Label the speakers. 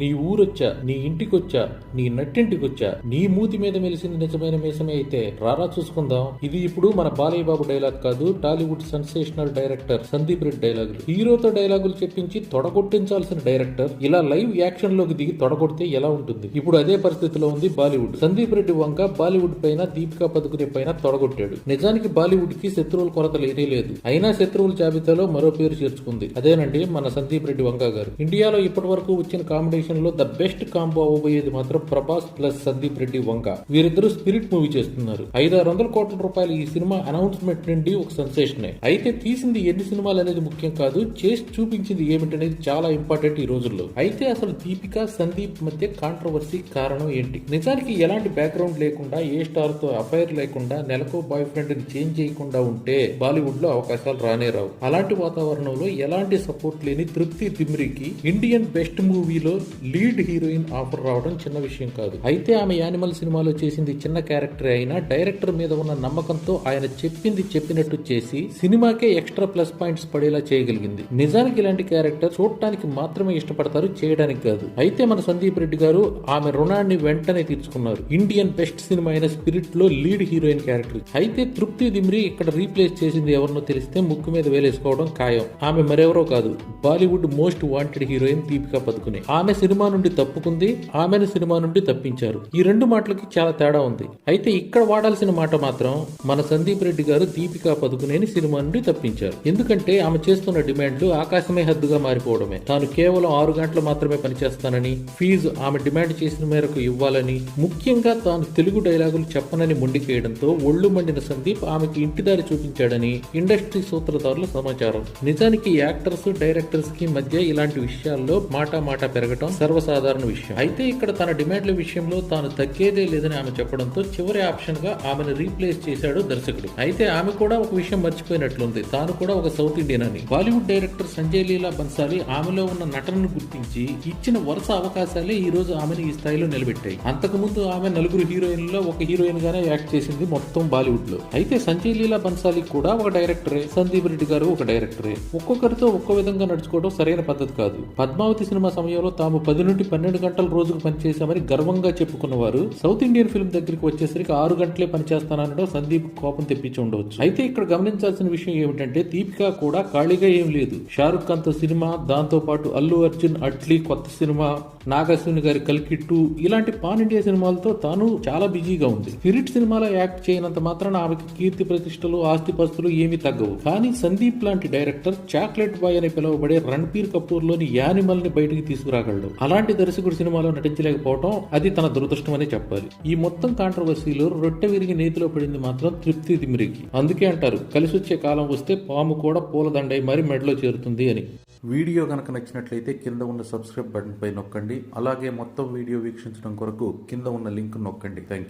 Speaker 1: నీ ఊరొచ్చా నీ ఇంటికొచ్చా నీ నట్టింటికొచ్చా? నీ మూతి మీద మెలిసింది నిజమైన మేసమే అయితే రారా చూసుకుందాం. ఇది ఇప్పుడు మన బాలయ్య బాబు డైలాగ్ కాదు Tollywood sensational director Sandeep Reddy డైలాగులు. హీరోతో డైలాగులు చెప్పించి తొడగొట్టించాల్సిన డైరెక్టర్ ఇలా లైవ్ యాక్షన్లోకి దిగి తొడగొడితే ఎలా ఉంటుంది? ఇప్పుడు అదే పరిస్థితిలో ఉంది బాలీవుడ్. సందీప్ రెడ్డి వంక బాలీవుడ్ పైన దీపికా పదుకునే పైన తొడగొట్టాడు. నిజానికి బాలీవుడ్కి శత్రువుల కొరత లేనే లేదు. అయినా శత్రువుల జాబితాలో మరో పేరు చేర్చుకుంది. అదేనండి మన సందీప్ రెడ్డి వంక గారు. ఇండియాలో ఇప్పటి వరకు వచ్చిన కాంబినేషన్ లో ద బెస్ట్ కాంబో అవ్వబోయేది మాత్రం ప్రభాస్ ప్లస్ సందీప్ రెడ్డి వంక. వీరిద్దరూ స్పిరిట్ మూవీ చేస్తున్నారు. ఐదారు వందల కోట్ల రూపాయలు ఈ సినిమా అనౌన్స్మెంట్ నుండి ఒక సెన్సేషనే అయితే తీసింది ఎన్ని సినిమాలు అనేది ముఖ్యం కాదు చేసి చూపించింది ఏమిటనేది చాలా ఇంపార్టెంట్ ఈ రోజుల్లో. అయితే అసలు దీపిక సందీప్ మధ్య కాంట్రవర్సీ కారణం ఏంటి? నిజానికి ఎలాంటి బ్యాక్గ్రౌండ్ లేకుండా ఏ స్టార్తో అఫైర్ లేకుండా నెలకు బాయ్ ఫ్రెండ్ని చేంజ్ చేయకుండా ఉంటే బాలీవుడ్లో అవకాశాలు రానే రావు. అలాంటి వాతావరణంలో ఎలాంటి సపోర్ట్ లేని తృప్తి దిమ్రికి ఇండియన్ బెస్ట్ మూవీలో లీడ్ హీరోయిన్ ఆఫర్ రావడం చిన్న విషయం కాదు. అయితే ఆమె యానిమల్ సినిమాలో చేసింది చిన్న క్యారెక్టర్ అయినా డైరెక్టర్ మీద ఉన్న నమ్మకంతో ఆయన చెప్పింది చెప్పినట్టు చేసి సినిమాకే ఎక్స్ట్రా ప్లస్ పాయింట్స్ పడేలా చేయగలిగింది. నిజానికి ఇలాంటి క్యారెక్టర్ చూడటానికి మాత్రమే ఇష్టపడతారు చేయడానికి కాదు. అయితే మన సందీప్ రెడ్డి గారు ఆమె రుణాన్ని వెంటనే తీర్చుకున్నారు. ఇండియన్ బెస్ట్ సినిమా అయిన స్పిరిట్లో లీడ్ హీరోయిన్ క్యారెక్టర్. అయితే తృప్తి దిమ్రి ఇక్కడ రీప్లేస్ చేసింది ఎవరినో తెలిస్తే ముక్కు మీద వేలేసుకోవడం ఖాయం. ఆమె మరెవరో కాదు Bollywood most wanted heroine Deepika Padukone. ఆమె సినిమా నుండి తప్పుకుంది ఆమెను సినిమా నుండి తప్పించారు. ఈ రెండు మాటలకి చాలా తేడా ఉంది. అయితే ఇక్కడ వాడాల్సిన మాట మాత్రం మన సందీప్ రెడ్డి గారు దీపికా పదుకునేని సినిమా నుండి తప్పించారు. ఎందుకంటే ఆమె చేస్తున్న డిమాండ్లు ఆకాశమే హద్దుగా మారిపోవడమే. తాను కేవలం ఆరు గంటలు మాత్రమే పనిచేస్తానని ఫీజు ఆమె డిమాండ్ చేసిన మేరకు ఇవ్వాలని ముఖ్యంగా తాను తెలుగు డైలాగులు చెప్పనని మొండికేయడంతో ఒళ్ళు మండిన సందీప్ ఆమెకి ఇంటిదారి చూపించాడని ఇండస్ట్రీ సూత్రధారుల సమాచారం. నిజానికి యాక్టర్స్ డైరెక్టర్స్కి మధ్య ఇలాంటి విషయాల్లో మాట మాట పెరగటం సర్వసాధారణ విషయం. అయితే ఇక్కడ తన డిమాండ్ల విషయంలో తాను తగ్గేదే లేదని ఆమె చెప్పడంతో చివరి ఆప్షన్గా ఆమెను రీప్లేస్ చేశాడు దర్శకుడు. అయితే ఆమె కూడా ఒక విషయం మర్చిపోయినట్లుంది. తాను కూడా ఒక సౌత్ ఇండియన్ అని. బాలీవుడ్ డైరెక్టర్ సంజయ్ లీలా బన్సాలి ఆమెలో ఉన్న నటనను గుర్తించి ఇచ్చిన వరుస అవకాశాలే ఈ రోజు ఆమెను ఈ స్థాయిలో నిలబెట్టాయి. అంతకుముందు ఆమె నలుగురు హీరోయిన్లో ఒక హీరోయిన్ గానే యాక్ట్ చేసింది మొత్తం బాలీవుడ్లో అయితే సంజయ్ లీలా బన్సాలి కూడా ఒక డైరెక్టరే సందీప్ రెడ్డి గారు ఒక డైరెక్టరే. ఒక్కొక్కరితో ఒక్కో విధంగా నడుచుకోవడం సరైన పద్ధతి కాదు. పద్మావతి సినిమా సమయంలో తాము పది నుండి పన్నెండు గంటల రోజుకు పనిచేశామని గర్వంగా చెప్పుకున్నవారు సౌత్ ఇండియన్ ఫిల్మ్ దగ్గరికి వచ్చేసరికి ఆరు గంటలే పనిచేస్తానడం సందీప్ కోపం తెప్పించి ఉండవచ్చు. అయితే ఇక్కడ గమనించాల్సిన విషయం ఏమిటంటే దీపిక కూడా ఖాళీగా ఏం లేదు. షారుఖ్ ఖాన్తో సినిమా దాంతో పాటు అల్లు అర్జున్ అట్లీ కొత్త సినిమా నాగార్జున గారి కల్కి టూ ఇలాంటి పాన్ ఇండియా సినిమాలతో తాను చాలా బిజీగా ఉంది. స్పిరిట్ సినిమాలో యాక్ట్ చేయనంత మాత్రాన ఆమెకి కీర్తి ప్రతిష్టలు ఆస్తిపస్తులు ఏమీ తగ్గవు. కానీ సందీప్ లాంటి డైరెక్టర్ చాక్లెట్ బాయ్ అని పిలువబడే రణబీర్ కపూర్లోని యానిమల్ని బయటికి తీసుకురాగలడు. అలాంటి దర్శకుడు సినిమాలో నటించలేకపోవడం అది తన దురదృష్టం అని చెప్పాలి. ఈ మొత్తం కాంట్రవర్సీలో రొట్టె విరిగి నేతిలో పడింది మాత్రం తృప్తి దిమిరికి అందుకే అంటారు కలిసి వచ్చే కాలం వస్తే పాము కూడా పూలదండై మరి మెడలో చేరుతుంది అని. వీడియో కనుక నచ్చినట్లయితే కింద ఉన్న సబ్స్క్రైబ్ బటన్ పై నొక్కండి. అలాగే మొత్తం వీడియో వీక్షించడం కొరకు కింద ఉన్న లింక్ నొక్కండి. Thank you